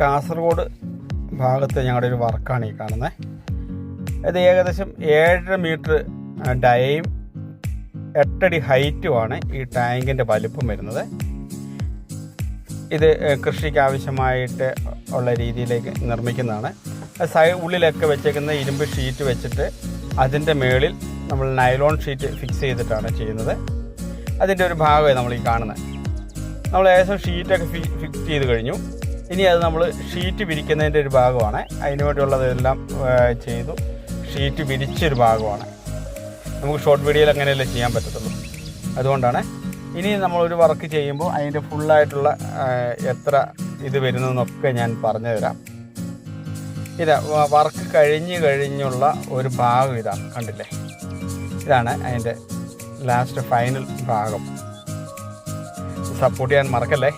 കാസർഗോഡ് ഭാഗത്ത് ഞങ്ങളുടെ ഒരു വർക്കാണ് ഈ കാണുന്നത് ഇത് ഏകദേശം ഏഴര മീറ്റർ ഡയയും എട്ടടി ഹൈറ്റുമാണ് ഈ ടാങ്കിന്റെ വലിപ്പം വരുന്നത്. ഇത് കൃഷിക്ക് ആവശ്യമായിട്ട് ഉള്ള രീതിയിലേക്ക് നിർമ്മിക്കുന്നതാണ്. സൈ ഉള്ളിലൊക്കെ വെച്ചേക്കുന്ന ഇരുമ്പ് ഷീറ്റ് വെച്ചിട്ട് അതിന്റെ മേളിൽ നമ്മൾ നൈലോൺ ഷീറ്റ് ഫിക്സ് ചെയ്തിട്ടാണ് ചെയ്യുന്നത്. അതിന്റെ ഒരു ഭാഗമായി നമ്മൾ ഈ കാണുന്നത് നമ്മൾ ഏകദേശം ഷീറ്റൊക്കെ ഫിക്സ് ചെയ്ത് കഴിഞ്ഞു. ഇനി അത് നമ്മൾ ഷീറ്റ് വിരിക്കുന്നതിന്റെ ഒരു ഭാഗമാണ്. അതിന് വേണ്ടിയുള്ളതെല്ലാം ചെയ്തു. ഷീറ്റ് വിരിച്ചൊരു ഭാഗമാണ്. നമുക്ക് ഷോർട്ട് വീഡിയോയിൽ അങ്ങനെയല്ലേ ചെയ്യാൻ പറ്റത്തുള്ളൂ. അതുകൊണ്ടാണ് ഇനി നമ്മളൊരു വർക്ക് ചെയ്യുമ്പോൾ അതിന്റെ ഫുള്ളായിട്ടുള്ള എത്ര ഇത് വരുന്നതെന്നൊക്കെ ഞാൻ പറഞ്ഞു തരാം ഇതാ വർക്ക് കഴിഞ്ഞ് കഴിഞ്ഞുള്ള ഒരു ഭാഗം ഇതാണ് കണ്ടില്ലേ? ഇതാണ് അതിന്റെ ലാസ്റ്റ് ഫൈനൽ ഭാഗം. സപ്പോർട്ട് ചെയ്യാൻ മറക്കല്ലേ?